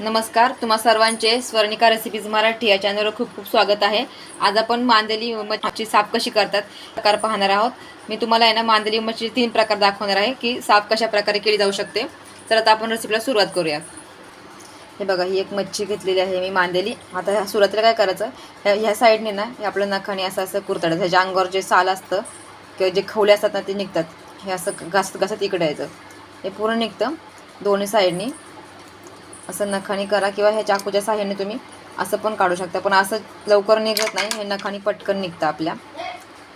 नमस्कार तुम्हा सर्वांचे स्वर्णिका रेसिपीज मराठी या चॅनलवर खूप खूप स्वागत आहे. आज आपण मांदेली मच्छी साफ कशी करतात प्रकार पाहणार आहोत. मी तुम्हाला आहे ना मांदेली मच्छी तीन प्रकार दाखवणार आहे की साफ कशा प्रकारे केली जाऊ शकते. तर आता आपण रेसिपीला सुरुवात करूया. हे बघा ही एक मच्छी घेतलेली आहे मी मांदेली. आता ह्या सुरुवातीला काय करायचं ह्या ह्या साईडने ना हे आपलं नखाने असं असं कुरतडायचं ह्याच्या अंगावर जे साल असतं किंवा जे खवले असतात ना ते निघतात. हे असं घासत घासत इकडे यायचं. हे पूर्ण निघतं. दोन्ही साईडनी. असं नखानी करा किंवा ह्या चाकूच्या साह्याने तुम्ही असं पण काढू शकता. पण असं लवकर निघत नाही हे नखानी पटकन निघतं आपल्या.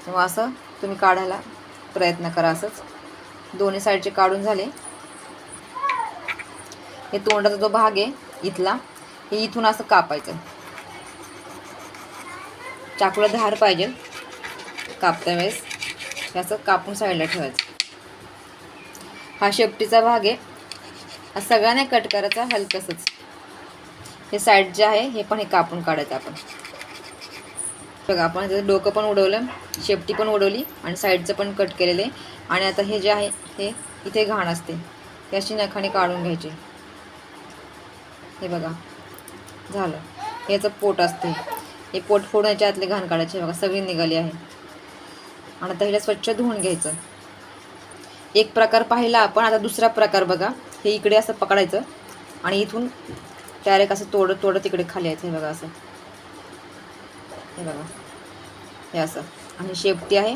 तेव्हा असं तुम्ही काढायला प्रयत्न करा असंच. दोन्ही साईडचे काढून झाले. हे तोंडाचा जो भाग आहे इथला हे इथून असं कापायचं. चाकूला धार पाहिजे. कापत्या वेळेस हे असं कापून साईडला ठेवायचं. हा शेपटीचा भाग आहे. सगळ्यांना कट करायचा हलकसच. हे साईड जे आहे हे पण हे कापून काढायचं आपण. बघा आपण त्याचं डोकं पण उडवलं शेपटी पण उडवली आणि साईडचं पण कट केलेलं आहे. आणि आता हे जे आहे हे इथे घाण असते. हे अशी नखाने काढून घ्यायची. हे बघा झालं. याचं पोट असते. हे पोट फोडण्याच्या आतले घाण काढायचे. बघा सगळी निघाली आहे. आणि आता हिला स्वच्छ धुवून घ्यायचं. एक प्रकार पाहिला आपण आता दुसरा प्रकार बघा. हे इकडे असं पकडायचं आणि इथून डायरेक्ट असं तोडत तोडत तिकडे खाली यायचं हे बघा असं. हे बघा. हे असं. आणि शेपटी आहे.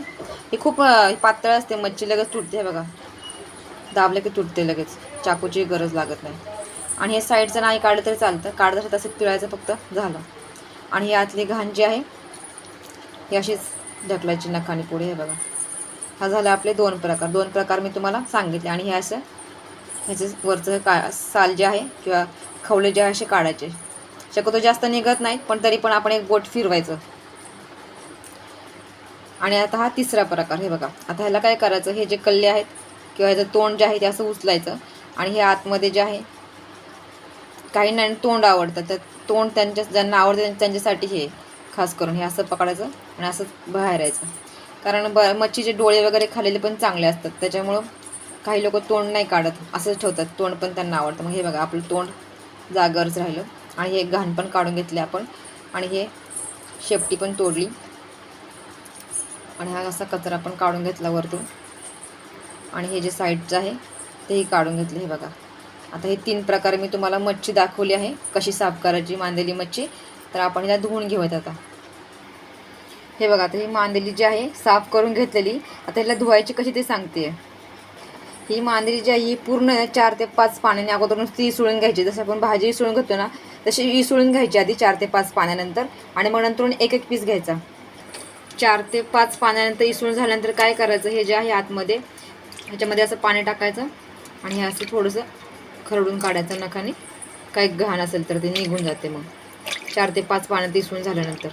हे खूप पातळ असते. मच्छी लगेच तुटते. हे बघा. दाबलं की तुटते लगेच. चाकूची गरज लागत नाही. आणि हे साईडचं नाही काढलं तरी चालतं. काढत तसं पिळायचं फक्त झालं. आणि हे आतली घाण जी आहे ही अशीच ढकलायची नखाने पुढे. हे बघा. हा झाला आपले दोन प्रकार. दोन प्रकार मी तुम्हाला सांगितले. आणि हे असं ह्याचे वरचं का साल जे आहे किंवा खवले जे आहे असे काढायचे. शक्यतो जास्त निघत नाहीत पण तरी पण आपण एक बोट फिरवायचं. आणि आता हा तिसरा प्रकार हे बघा. आता ह्याला काय करायचं? हे जे कल्ले आहेत किंवा ह्याचं तोंड जे आहे ते असं उचलायचं आणि हे आतमध्ये जे आहे काही नाही तोंड आवडतं. तर तोंड त्यांच्या ज्यांना आवडतं त्यांच्यासाठी हे खास करून हे असं पकडायचं आणि असं बाहेर यायचं. कारण ब मच्छीचे डोळे वगैरे खालेले पण चांगले असतात. त्याच्यामुळं काही लोक तोंड नाही काढत असंच ठेवतात. तोंड पण त्यांना आवडतं. मग हे बघा आपलं तोंड जागरच राहिलं. आणि हे घाण पण काढून घेतले आपण. आणि हे शेपटी पण तोडली. आणि हा असा कचरा पण काढून घेतला वरतून. आणि हे जे साईडचं आहे तेही काढून घेतले हे बघा. आता हे तीन प्रकारे मी तुम्हाला मच्छी दाखवली आहे. कशी साफ करायची मांदेली मच्छी. तर आपण हिला धुवून घेऊयात आता. हे बघा आता ही मांदेली जी आहे साफ करून घेतलेली. आता हिला धुवायची कशी ते सांगते ही मांदरी जी आहे ही पूर्ण चार ते पाच पाण्याने अगोदर नुसती इसळून घ्यायची. जसं आपण भाजी इसळून घेतो ना तशी इसळून घ्यायची आधी चार ते पाच पाण्यानंतर. आणि मग नंतर एक एक पीस घ्यायचा. चार ते पाच पाण्यानंतर इसळून झाल्यानंतर काय करायचं हे जे आहे आतमध्ये ह्याच्यामध्ये असं पाणी टाकायचं. आणि हे असं थोडंसं खरडून काढायचं नखाने. काही घाण असेल तर ते निघून जाते मग. चार ते पाच पाण्यात इसळून झाल्यानंतर.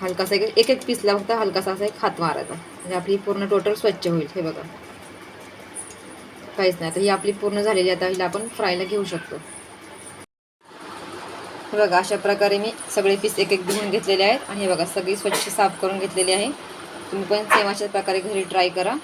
हलकासा एक एक एक पीसला फक्त हलकासा असा एक हात मारायचा. म्हणजे आपली पूर्ण टोटल स्वच्छ होईल हे बघा. काहीच नाही. आता ही आपली पूर्ण झालेली आता हिला आपण फ्रायला घेऊ शकतो. हे बघा अशा प्रकारे मी सगळे पीस एक एक धुवून घेतलेले आहेत. आणि हे बघा सगळी स्वच्छ साफ करून घेतलेली आहे. तुम्ही पण सेम अशाच प्रकारे घरी ट्राय करा.